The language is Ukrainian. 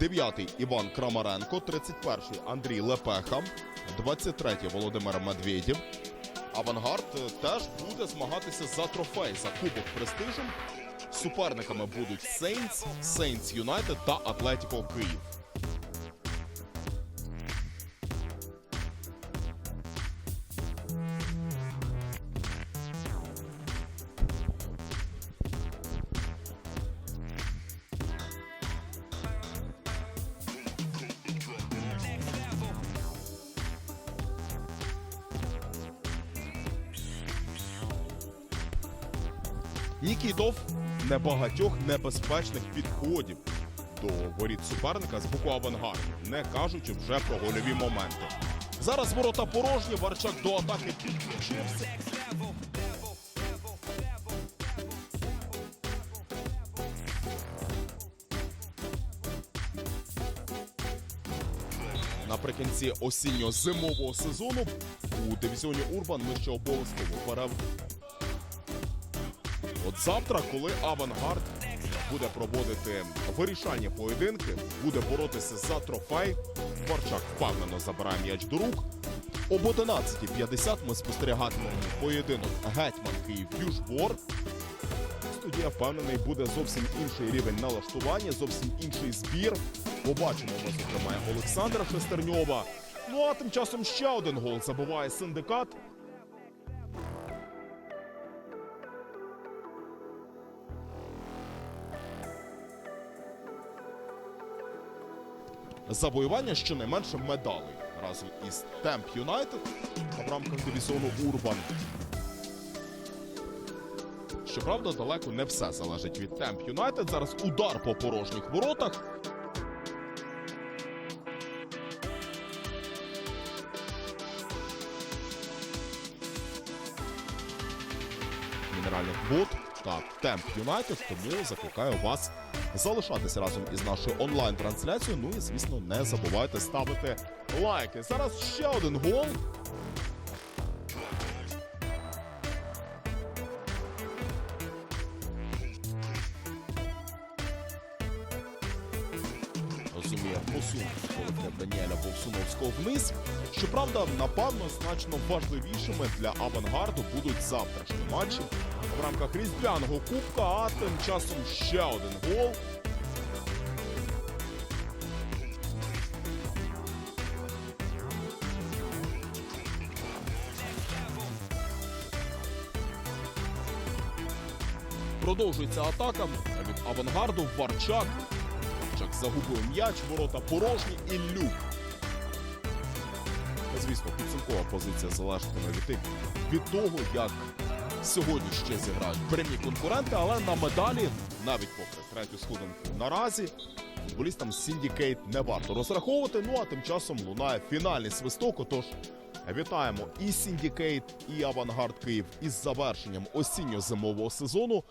Дев'ятий Іван Крамаренко, 31-й Андрій Лепеха, 23-й Володимир Медведєв. Авангард е, теж буде змагатися за трофей за Кубок Престижу. Суперниками будуть Сейнс, Сейнс Юнайтед та Атлетіко Київ. Нікітов небагатьох небезпечних підходів до воріт суперника з боку авангарду, не кажучи вже про гольові моменти. Зараз ворота порожні, Варчак до атаки підключився. Наприкінці осінньо-зимового сезону у дивізіоні Урбан ми ще обов'язково перев... От завтра, коли Авангард буде проводити вирішальні поєдинки, буде боротися за трофей. Варчак впевнено забирає м'яч до рук. Об 11.50 ми спостерігатимемо поєдинок Гетьман Київ Южбор. Студія впевнений, буде зовсім інший рівень налаштування, зовсім інший збір. Побачимо ми, зокрема, Олександра Шестерньова. Ну а тим часом ще один гол забиває синдикат. Завоювання щонайменше медалей разом із Темп Юнайтед в рамках дивізіону Урбан. Щоправда, далеко не все залежить від Темп Юнайтед. Зараз удар по порожніх воротах. Мінеральних вод та Темп Юнайтед, тому закликаю вас залишатися разом із нашою онлайн-трансляцією. Ну і звісно, не забувайте ставити лайки. Зараз ще один гол. Розуміє, посунув колектив Даніеля Бовсуновського вниз. Щоправда, напевно, значно важливішими для авангарду будуть завтрашні матчі в рамках різдвяного кубка. А тим часом ще один гол. Продовжується атака від авангарду. Варчак. Варчак загубив м'яч, ворота порожні і люк. Звісно, підсумкова позиція залежатиме від, тих- від того, як сьогодні ще зіграють прямі конкуренти, але на медалі, навіть попри третю сходинку наразі, футболістам Syndicate не варто розраховувати. Ну а тим часом лунає фінальний свисток. Отож, вітаємо і Syndicate, і Авангард Київ із завершенням осінньо-зимового сезону.